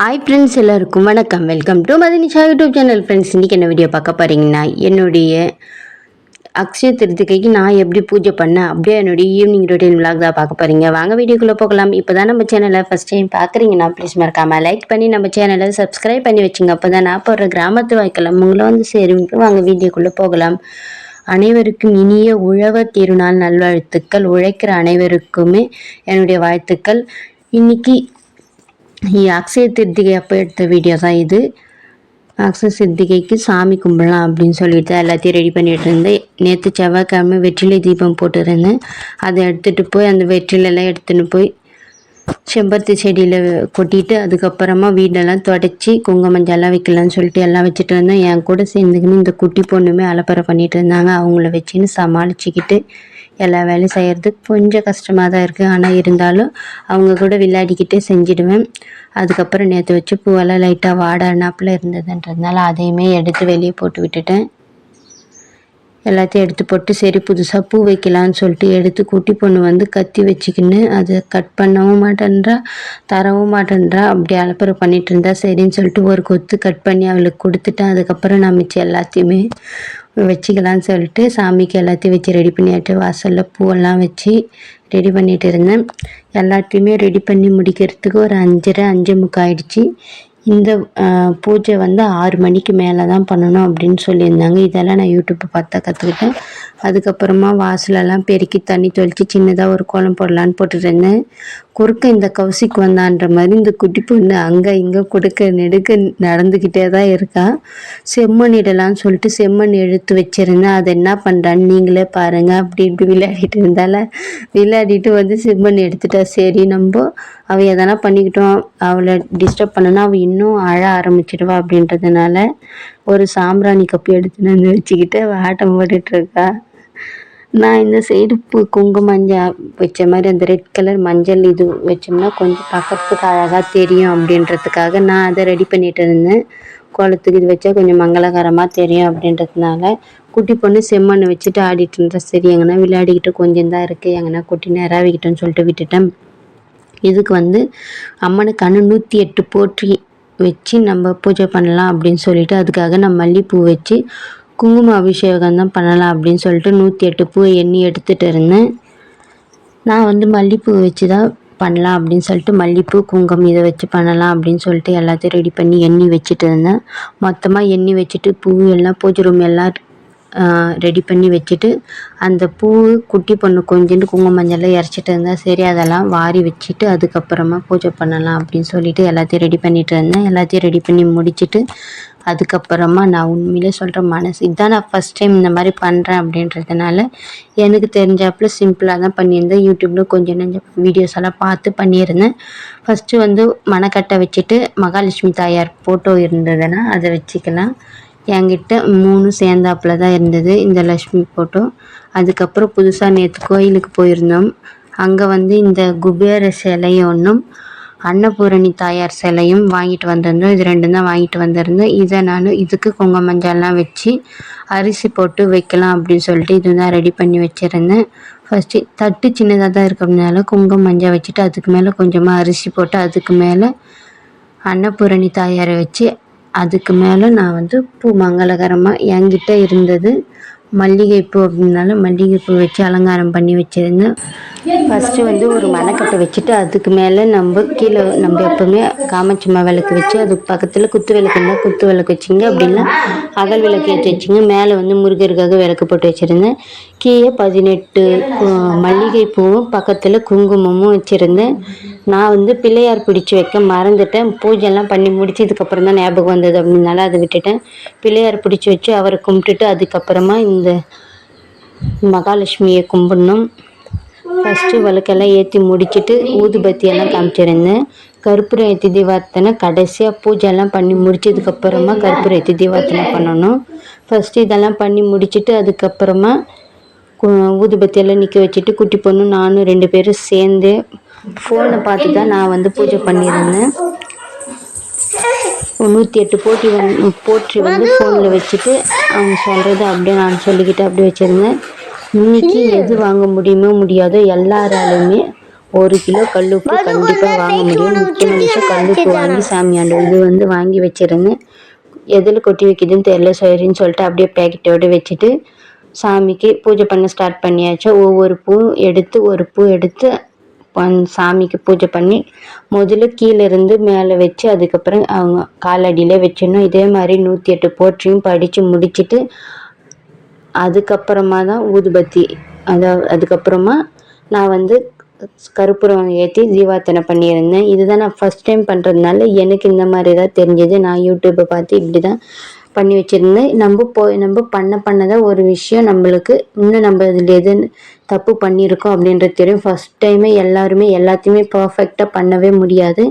Hi friends எல்லாருக்கும் வணக்கம். Welcome to Madhinisha YouTube channel friends இன்றைக்கி என்ன வீடியோ பார்க்க போகிறீங்கன்னா என்னுடைய அக்ஷய திருத்திகைக்கு நான் எப்படி பூஜை பண்ணேன் அப்படியே என்னுடைய ஈவினிங் ரொட்டீன் விளாக் தான் பார்க்க போகிறீங்க வாங்க வீடியோக்குள்ளே போகலாம். இப்போ தான் நம்ம சேனலை ஃபஸ்ட் டைம் பார்க்குறீங்கன்னா ப்ளீஸ் மறக்காமல் லைக் பண்ணி நம்ம சேனலை சப்ஸ்கிரைப் பண்ணி வச்சுங்க. அப்போ தான் நான் போடுற கிராமத்து வாய்க்கலாம் உங்களை வந்து சேரும் வாங்க வீடியோக்குள்ளே போகலாம். அனைவருக்கும் இனிய உழவர் திருநாள் நல்வாழ்த்துக்கள். உழைக்கிற அனைவருக்குமே என்னுடைய வாழ்த்துக்கள். இன்னைக்கு அக்ஷய திருத்திகை அப்போ எடுத்த வீடியோ தான் இது அக்ஷய சித்திகைக்கு சாமி கும்பிடலாம் அப்படின்னு சொல்லிட்டு எல்லாத்தையும் ரெடி பண்ணிட்டு இருந்தேன் நேற்று செவ்வாய்க்கிழமை வெற்றிலை தீபம் போட்டுருந்தேன் அதை எடுத்துகிட்டு போய் அந்த வெற்றிலெல்லாம் எடுத்துன்னு போய் செம்பருத்தி செடியில் கொட்டிட்டு அதுக்கப்புறமா வீடெல்லாம் தொடச்சி குங்குமஞ்செல்லாம் வைக்கலாம்னு சொல்லிட்டு எல்லாம் வச்சுட்டு இருந்தேன் என் கூட சேர்ந்துக்கின்னு இந்த குட்டி பொண்ணுமே அலப்பறை பண்ணிட்டு இருந்தாங்க அவங்கள வச்சுன்னு சமாளிச்சுக்கிட்டு எல்லா வேலையும் செய்கிறதுக்கு கொஞ்சம் கஷ்டமாக தான் இருக்குது ஆனால் இருந்தாலும் அவங்க கூட விளையாடிக்கிட்டே செஞ்சிடுவேன். அதுக்கப்புறம் நேற்று வச்சு பூவெல்லாம் லைட்டாக வாடானாப்பில் இருந்ததுன்றதுனால அதையுமே எடுத்து வெளியே போட்டு விட்டுட்டேன். எல்லாத்தையும் எடுத்து போட்டு சரி புதுசாக பூ வைக்கலான்னு சொல்லிட்டு எடுத்து குட்டி பொண்ணு வந்து கத்தி வச்சுக்கின்னு அதை கட் பண்ணவும் மாட்டேன்றா தரவும் மாட்டேன்றா அப்படி அலப்பறை பண்ணிட்டு இருந்தா சரின்னு சொல்லிட்டு ஒரு கொத்து கட் பண்ணி அவளுக்கு கொடுத்துட்டேன். அதுக்கப்புறம் நான் மிச்சம் எல்லாத்தையுமே வச்சுக்கலான்னு சொல்லிட்டு சாமிக்கு எல்லாத்தையும் வச்சு ரெடி பண்ணியாட்டு வாசலில் பூவெல்லாம் வச்சு ரெடி பண்ணிட்டு இருந்தேன். எல்லாத்தையுமே ரெடி பண்ணி முடிக்கிறதுக்கு ஒரு அஞ்சரை அஞ்சு முக்கால் ஆயிடுச்சு. இந்த பூஜை வந்து ஆறு மணிக்கு மேலே தான் பண்ணணும் அப்படின்னு சொல்லியிருந்தாங்க. இதெல்லாம் நான் யூடியூப்பை பார்த்தா கற்றுக்கிட்டேன் அதுக்கப்புறமா வாசலெல்லாம் பெருக்கி தண்ணி தொளித்து சின்னதாக ஒரு கோலம் போடலான்னு போட்டுட்டு இருந்தேன். குறுக்க இந்த கௌசிக்கு வந்தான்ற மாதிரி இந்த குட்டி பொண்ணு அங்கே இங்கே கொடுக்க நெடுக்க நடந்துக்கிட்டே தான் இருக்கா. செம்மண் இடலான்னு சொல்லிட்டு செம்மண் எடுத்து வச்சிருந்தேன் அதை என்ன பண்ணுறான்னு நீங்களே பாருங்கள் அப்படி இப்படி விளையாடிட்டு இருந்தால. விளையாடிட்டு வந்து செம்மண் எடுத்துட்டா சரி நம்ம அவள் எதனா பண்ணிக்கிட்டோம் அவளை டிஸ்டர்ப் பண்ணனா அவள் இன்னும் அழ ஆரம்பிச்சிடுவா அப்படின்றதுனால ஒரு சாம்பிராணி கப்பு எடுத்துன்னு வந்து வச்சுக்கிட்டு அவள் ஆட்டம் போட்டுட்ருக்கா நான் இந்த சைடு பூ குங்கும மஞ்சள் வச்ச மாதிரி அந்த ரெட் கலர் மஞ்சள் இது வச்சோம்னா கொஞ்சம் பார்க்கறதுக்கு அழகாக தெரியும் அப்படின்றதுக்காக நான் அதை ரெடி பண்ணிட்டு இருந்தேன். கோலத்துக்கு இது வச்சா கொஞ்சம் மங்களகரமாக தெரியும் அப்படின்றதுனால குட்டி பொண்ணு செம்மண்ணை வச்சுட்டு ஆடிட்டு இருந்தா சரி எங்கன்னா விளையாடிக்கிட்டு கொஞ்சம் தான் இருக்குது எங்கன்னா குட்டி நேராகிக்கிட்டோன்னு சொல்லிட்டு விட்டுட்டேன். இதுக்கு வந்து அம்மனுக்கு அணு நூற்றி எட்டு போற்றி வச்சு நம்ம பூஜை பண்ணலாம் அப்படின்னு சொல்லிட்டு அதுக்காக நான் மல்லிப்பூ வச்சு குங்கும அபிஷேகம் தான் பண்ணலாம் அப்படின்னு சொல்லிட்டு நூற்றி எட்டு பூ எண்ணி எடுத்துகிட்டு இருந்தேன். நான் வந்து மல்லிப்பூ வச்சு தான் பண்ணலாம் அப்படின்னு சொல்லிட்டு மல்லிப்பூ குங்குமம் இதை வச்சு பண்ணலாம் அப்படின்னு சொல்லிட்டு எல்லாத்தையும் ரெடி பண்ணி எண்ணி வச்சுட்டு இருந்தேன். மொத்தமாக எண்ணி வச்சுட்டு பூ எல்லாம் பூஜை ரூம் எல்லாம் ரெடி பண்ணி வச்சுட்டு அந்த பூ குட்டி பொண்ணு கொஞ்சோண்டு குங்கும மஞ்சள்லாம் இறச்சிட்டு இருந்தேன் சரி அதெல்லாம் வாரி வச்சுட்டு அதுக்கப்புறமா பூஜை பண்ணலாம் அப்படின்னு சொல்லிட்டு எல்லாத்தையும் ரெடி பண்ணிட்டு இருந்தேன். எல்லாத்தையும் ரெடி பண்ணி முடிச்சுட்டு அதுக்கப்புறமா நான் உண்மையிலே சொல்கிற மனசு இதான் நான் ஃபஸ்ட் டைம் இந்த மாதிரி பண்ணுறேன் அப்படின்றதுனால எனக்கு தெரிஞ்சாப்புல சிம்பிளாக தான் பண்ணியிருந்தேன். யூடியூப்பில் கொஞ்சம் நெஞ்சம் வீடியோஸ் எல்லாம் பார்த்து பண்ணியிருந்தேன். ஃபஸ்ட்டு வந்து மணக்கட்டை வச்சுட்டு மகாலட்சுமி தாயார் ஃபோட்டோ இருந்ததுன்னா அதை வச்சுக்கலாம். என்கிட்ட மூணு சேர்ந்தாப்புல தான் இருந்தது இந்த லக்ஷ்மி ஃபோட்டோ அதுக்கப்புறம் புதுசாக நேற்று கோயிலுக்கு போயிருந்தோம். அங்கே வந்து இந்த குபேர சிலை ஒன்றும் அன்னபூரணி தாயார் சிலையும் வாங்கிட்டு வந்திருந்தோம். இது ரெண்டும் தான் வாங்கிட்டு வந்திருந்தோம். இதை நான் இதுக்கு குங்கும மஞ்சள்லாம் வச்சு அரிசி போட்டு வைக்கலாம் அப்படின்னு சொல்லிட்டு இது தான் ரெடி பண்ணி வச்சுருந்தேன். ஃபஸ்ட்டு தட்டு சின்னதாக தான் இருக்கிறதுனால குங்கம் மஞ்சள் வச்சுட்டு அதுக்கு மேலே கொஞ்சமாக அரிசி போட்டு அதுக்கு மேலே அன்னபூரணி தாயாரை வச்சு அதுக்கு மேலே நான் வந்து பூ மங்களகரமாக என்கிட்ட இருந்தது. மல்லிகைப்பூ அப்படின்னாலும் மல்லிகைப்பூ வச்சு அலங்காரம் பண்ணி வச்சுருந்தேன் ஃபஸ்ட்டு வந்து ஒரு மணக்கட்டை வச்சுட்டு அதுக்கு மேலே நம்ம கீழே நம்ம எப்போவுமே காமச்சும்மா விளக்கு வச்சு அதுக்கு பக்கத்தில் குத்து விளக்கு இருந்தால் குத்து விளக்கு வச்சுங்க. அப்படின்னா அகல் விளக்கு ஏற்றி வச்சுங்க. மேலே வந்து முருகருக்காக விளக்கு போட்டு வச்சுருந்தேன் கீழே பதினெட்டு மல்லிகைப்பூவும் பக்கத்தில் குங்குமமும் வச்சுருந்தேன் நான் வந்து பிள்ளையார் பிடிச்சி வைக்க மறந்துட்டேன். பூஜைலாம் பண்ணி முடிச்சதுக்கப்புறம் தான் ஞாபகம் வந்தது. அப்படின்னால அதை விட்டுட்டேன். பிள்ளையார் பிடிச்சி வச்சு அவரை கும்பிட்டுட்டு அதுக்கப்புறமா இந்த இந்த மகாலட்சுமியை கும்பிடணும். ஃபஸ்ட்டு விளக்கெல்லாம் ஏற்றி முடிச்சுட்டு ஊதுபத்தியெல்லாம் காமிச்சிருந்தேன் கற்பூரம் ஏற்றி தீபார்த்தனை கடைசியாக பூஜைலாம் பண்ணி முடிச்சதுக்கப்புறமா கற்பூரம் ஏற்றி தீபார்த்தனை பண்ணணும். ஃபஸ்ட்டு இதெல்லாம் பண்ணி முடிச்சிட்டு அதுக்கப்புறமா ஊதுபத்தியெல்லாம் நிற்க வச்சுட்டு குட்டி பொண்ணு நானும் ரெண்டு பேரும் சேர்ந்து ஃபோனை பார்த்து தான் நான் வந்து பூஜை பண்ணியிருந்தேன். நூற்றி எட்டு போட்டி வந்து போற்றி வந்து ஃபோனில் வச்சுட்டு அவங்க சொல்கிறத அப்படியே நான் சொல்லிக்கிட்டு அப்படியே வச்சுருந்தேன். இன்னைக்கு எது வாங்க முடியுமோ முடியாதோ எல்லாராலுமே ஒரு கிலோ கல்லுப்பு கண்டிப்பாக வாங்க முடியும். முக்கியமான விஷயம் கல்லுப்பு வாங்கி சாமியாண்டு இது வந்து வாங்கி வச்சிருந்தேன். எதில் கொட்டி வைக்குதுன்னு தெரியல சரின்னு சொல்லிட்டு அப்படியே பேக்கெட்டோடு வச்சுட்டு சாமிக்கு பூஜை பண்ண ஸ்டார்ட் பண்ணியாச்சு. ஒவ்வொரு பூ எடுத்து ஒரு பூ எடுத்து பண் சாமிக்கு பூஜை பண்ணி முதல்ல கீழே இருந்து மேலே வச்சு அதுக்கப்புறம் அவங்க காலடியில் வச்சிடணும். இதே மாதிரி நூற்றி எட்டு போற்றியும் படித்து முடிச்சுட்டு அதுக்கப்புறமா தான் ஊதுபத்தி. அதாவது அதுக்கப்புறமா நான் வந்து கருப்புரம் ஏற்றி ஜீவார்த்தனை பண்ணியிருந்தேன். இதுதான் நான் ஃபஸ்ட் டைம் பண்ணுறதுனால எனக்கு இந்த மாதிரி தான் தெரிஞ்சது. நான் யூடியூப்பை பார்த்து இப்படி தான் பண்ணி வச்சுருந்தேன் நம்ம போய் நம்ம பண்ண பண்ணதான் ஒரு விஷயம் நம்மளுக்கு இன்னும் நம்ம இதில் எது தப்பு பண்ணியிருக்கோம் அப்படின்றது தெரியும். ஃபஸ்ட் டைமே எல்லாருமே எல்லாத்தையுமே பர்ஃபெக்டாக பண்ணவே முடியாது.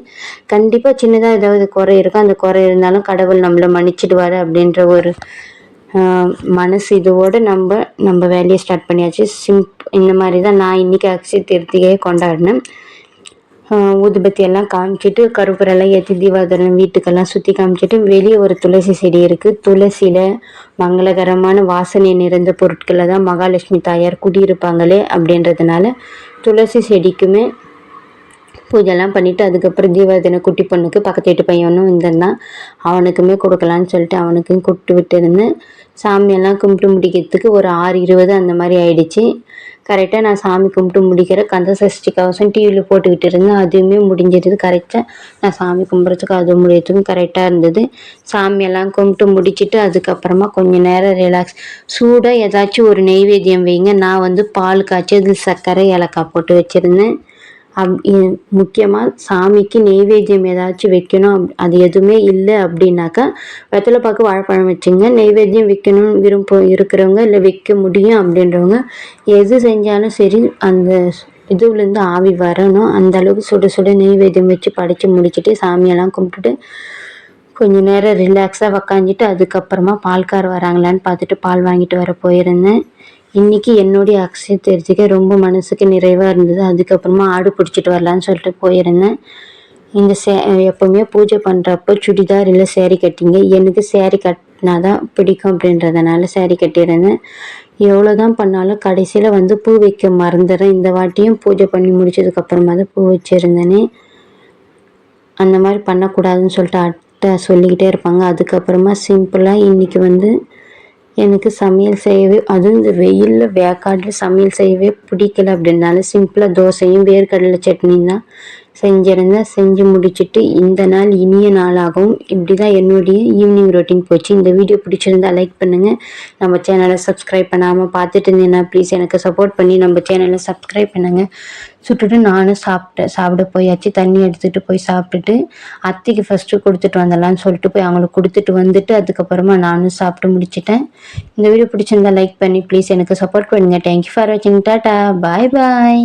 கண்டிப்பாக சின்னதாக ஏதாவது குறை இருக்கும் அந்த குறை இருந்தாலும் கடவுள் நம்மளை மன்னிச்சிடுவார் அப்படின்ற ஒரு மனசு இதுவோடு நம்ம நம்ம வேலையை ஸ்டார்ட் பண்ணியாச்சு. சிம்ப் இந்த மாதிரி தான் நான் இன்றைக்கி அக்ஷய திருத்திகையை கொண்டாடினேன். ஊதுபத்தி எல்லாம் காமிச்சிட்டு கருப்பூரெல்லாம் ஏற்றி தீபாவளி வீட்டுக்கெல்லாம் சுற்றி காமிச்சிட்டு வெளியே ஒரு துளசி செடி இருக்குது துளசியில் மங்களகரமான வாசனை நிறைந்த பொருட்களை தான் மகாலட்சுமி தாயார் குடியிருப்பாங்களே அப்படின்றதுனால துளசி செடிக்குமே பூஜைலாம் பண்ணிவிட்டு அதுக்கப்புறம் தீபாவளி குட்டி பொண்ணுக்கு பக்கத்து வீட்டு பையனும் இருந்திருந்தான் அவனுக்குமே கொடுக்கலான்னு சொல்லிட்டு அவனுக்கும் கூப்பிட்டு விட்டுருந்தேன். சாமியெல்லாம் கும்பிட்டு முடிக்கிறதுக்கு ஒரு ஆறு இருபது அந்த மாதிரி ஆயிடுச்சு. கரெக்டாக நான் சாமி கும்பிட்டு முடிக்கிற கந்த சஷ்டி கவசம் டிவியில் போட்டுக்கிட்டு இருந்தேன். அதுவுமே முடிஞ்சிருது கரெக்டாக நான் சாமி கும்பிட்றதுக்கு அது முடியறதுக்கும் கரெக்டாக இருந்தது. சாமியெல்லாம் கும்பிட்டு முடிச்சுட்டு அதுக்கப்புறமா கொஞ்சம் நேரம் ரிலாக்ஸ் சூடாக ஏதாச்சும் ஒரு நெய்வேத்தியம் வைங்க. நான் வந்து பால் காய்ச்சி அதில் சர்க்கரை ஏலக்காய் போட்டு வச்சுருந்தேன். அப் முக்கியமாக சாமிக்கு நெய்வேத்தியம் ஏதாச்சும் வைக்கணும் அப் அது எதுவுமே இல்லை அப்படின்னாக்கா வெத்தலை பார்க்க வாழைப்பழம் வச்சுங்க. நெய்வேத்தியம் வைக்கணும் விருப்பம் இருக்கிறவங்க இல்லை வைக்க முடியும் அப்படின்றவங்க எது செஞ்சாலும் சரி அந்த இதுலேருந்து ஆவி வரணும். அந்த அளவுக்கு சுட சுட நெய்வேத்தியம் வச்சு படித்து முடிச்சுட்டு சாமியெல்லாம் கும்பிட்டுட்டு கொஞ்சம் நேரம் ரிலாக்ஸாக உக்காந்துட்டு அதுக்கப்புறமா பால்கார் வராங்களான்னு பார்த்துட்டு பால் வாங்கிட்டு வர போயிருந்தேன். இன்றைக்கி என்னுடைய அக்ஷய திருத்திகை ரொம்ப மனசுக்கு நிறைவாக இருந்தது. அதுக்கப்புறமா ஆடு பிடிச்சிட்டு வரலான்னு சொல்லிட்டு போயிருந்தேன். இந்த சே எப்போவுமே பூஜை பண்ணுறப்போ சுடிதார் இல்லை சேரீ கட்டிங்க. எனக்கு சேரீ கட்டினா தான் பிடிக்கும் அப்படின்றதுனால சேரீ கட்டியிருந்தேன். எவ்வளோ தான் பண்ணாலும் கடைசியில் வந்து பூ வைக்க மறந்துடுறேன். இந்த வாட்டியும் பூஜை பண்ணி முடிச்சதுக்கப்புறமா தான் பூ வச்சுருந்தேனே. அந்த மாதிரி பண்ணக்கூடாதுன்னு சொல்லிட்டு அட்டை சொல்லிக்கிட்டே இருப்பாங்க. அதுக்கப்புறமா சிம்பிளாக இன்றைக்கி வந்து எனக்கு சமையல் செய்யவே அதுவும் இந்த வெயிலில் வேக்காட்டில் சமையல் செய்யவே பிடிக்கல அப்படின்னால சிம்பிளாக தோசையும் வேர்க்கடலை சட்னியும் தான் செஞ்சிருந்தேன் செஞ்சு முடிச்சுட்டு இந்த நாள் இனிய நாளாகவும் இப்படி தான் என்னுடைய ஈவினிங் ரொட்டீன் போச்சு. இந்த வீடியோ பிடிச்சிருந்தா லைக் பண்ணுங்கள் நம்ம சேனலை சப்ஸ்கிரைப் பண்ணாமல் பார்த்துட்டு இருந்தீங்கன்னா ப்ளீஸ் எனக்கு சப்போர்ட் பண்ணி நம்ம சேனலை சப்ஸ்கிரைப் பண்ணுங்கள் சுட்டுட்டு நானும் சாப்பிட்டேன் சாப்பிட போயாச்சு. தண்ணி எடுத்துகிட்டு போய் சாப்பிட்டுட்டு அத்தைக்கு ஃபஸ்ட்டு கொடுத்துட்டு வந்துடலான்னு சொல்லிட்டு போய் அவங்களுக்கு கொடுத்துட்டு வந்துட்டு அதுக்கப்புறமா நானும் சாப்பிட்டு முடிச்சிட்டேன். இந்த வீடியோ பிடிச்சிருந்தா லைக் பண்ணி ப்ளீஸ் எனக்கு சப்போர்ட் பண்ணுங்கள் தேங்க்யூ ஃபார் வாட்சிங் டாட்டா பாய் பாய்